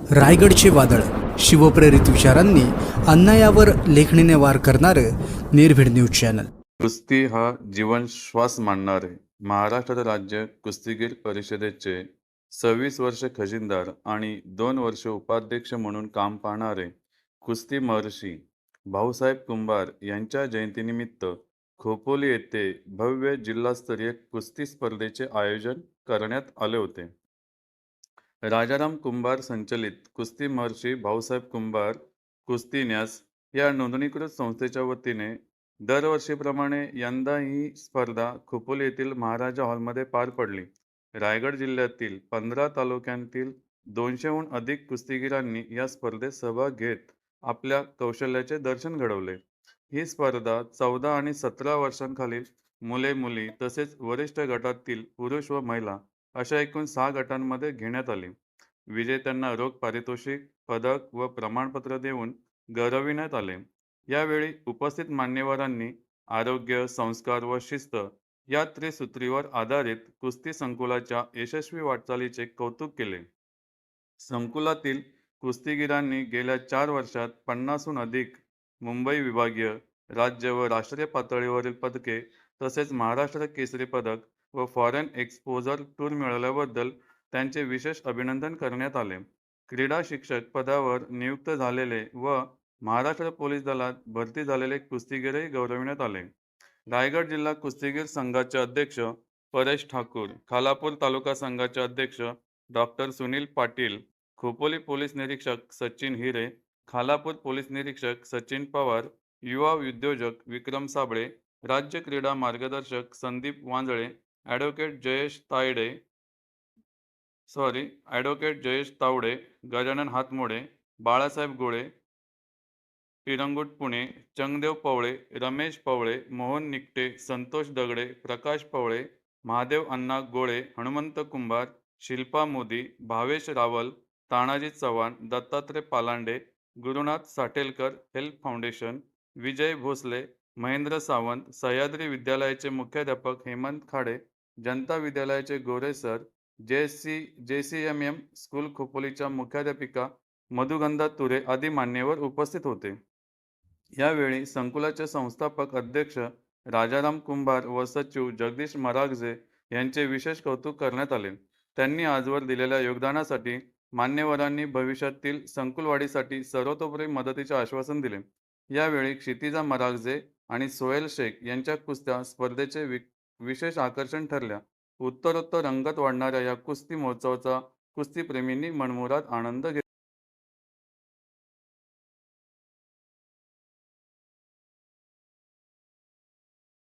रायगडचे वादळ शिवप्रेरित विचारांनी अन्यायावर लेखणीने वार करणारं निर्भीड न्यूज चॅनल. कुस्ती हा जीवन श्वास मानणारे महाराष्ट्र राज्य कुस्तीगीर परिषदेचे सव्वीस वर्ष खजिनदार आणि दोन वर्ष उपाध्यक्ष म्हणून काम पाहणारे कुस्ती महर्षी भाऊसाहेब कुंभार यांच्या जयंतीनिमित्त खोपोली येथे भव्य जिल्हास्तरीय कुस्ती स्पर्धेचे आयोजन करण्यात आले होते. राजाराम कुंभार संचलित कुस्ती महर्षी भाऊसाहेब कुंभार कुस्ती न्यास या नोंदणीकृत संस्थेच्या वतीने दरवर्षीप्रमाणे यंदा ही स्पर्धा खोपोली येथील महाराजा हॉलमध्ये पार पडली. रायगड जिल्ह्यातील पंधरा तालुक्यांतील दोनशेहून अधिक कुस्तीगीरांनी या स्पर्धेत सहभाग घेत आपल्या कौशल्याचे दर्शन घडवले. ही स्पर्धा चौदा आणि सतरा वर्षांखालील मुले मुली तसेच वरिष्ठ गटातील पुरुष व महिला अशा एकूण सहा गटांमध्ये घेण्यात आली. विजेत्यांना रोख पारितोषिक पदक व प्रमाणपत्र देऊन गौरविण्यात आले. यावेळी उपस्थित मान्यवरांनी आरोग्य संस्कार व शिस्त या त्रिसूत्रीवर आधारित कुस्ती संकुलाच्या यशस्वी वाटचालीचे कौतुक केले. संकुलातील कुस्तीगीरांनी गेल्या चार वर्षात पन्नासहून अधिक मुंबई विभागीय राज्य व राष्ट्रीय पातळीवरील पदके तसेच महाराष्ट्र केसरी पदक व फॉरेन एक्सपोजर टूर मिळाल्याबद्दल त्यांचे विशेष अभिनंदन करण्यात आले. क्रीडा शिक्षक पदावर नियुक्त झालेले व महाराष्ट्र पोलीस दलात भरती झालेले कुस्तीगीरही गौरविण्यात आले. रायगड जिल्हा कुस्तीगीर संघाचे अध्यक्ष परेश ठाकूर खालापूर तालुका संघाचे अध्यक्ष डॉक्टर सुनील पाटील खोपोली पोलीस निरीक्षक सचिन हिरे खालापूर पोलीस निरीक्षक सचिन पवार युवा उद्योजक विक्रम साबळे राज्य क्रीडा मार्गदर्शक Sandeep Wanjale advocate Jayesh Tayde. Sorry advocate Jayesh Tawde Gajanan Hatmode Balasaheb Gole Pirangut Pune चंगदेव Pawale Ramesh Pawale Mohan निकटे संतोष दगडे प्रकाश पवळे महादेव अण्णा गोळे हनुमंत कुंभार शिल्पा मोदी भावेश रावल तानाजी चव्हाण दत्तात्रय पालांडे गुरुनाथ साटेलकर हेल्प फाउंडेशन विजय भोसले महेंद्र सावंत सह्याद्री विद्यालयाचे मुख्याध्यापक हेमंत खाडे जनता विद्यालयाचे Gore sir J C J C M M school खोपोलीच्या मुख्याध्यापिका मधुगंधा तुरे आदी मान्यवर उपस्थित होते. यावेळी संकुलाचे संस्थापक अध्यक्ष राजाराम कुंभार व सचिव जगदीश मरागजे यांचे विशेष कौतुक करण्यात आले. त्यांनी आजवर दिलेल्या योगदानासाठी मान्यवरांनी भविष्यातील संकुलवाढीसाठी सर्वतोपरी मदतीचे आश्वासन दिले. यावेळी क्षितिजा मरागजे आणि सोहेल शेख यांच्या कुस्त्या स्पर्धेचे विशेष आकर्षण ठरल्या. उत्तरोत्तर रंगत वाढणाऱ्या या कुस्ती महोत्सवाचा कुस्तीप्रेमींनी मनमुराद आनंद घेतला.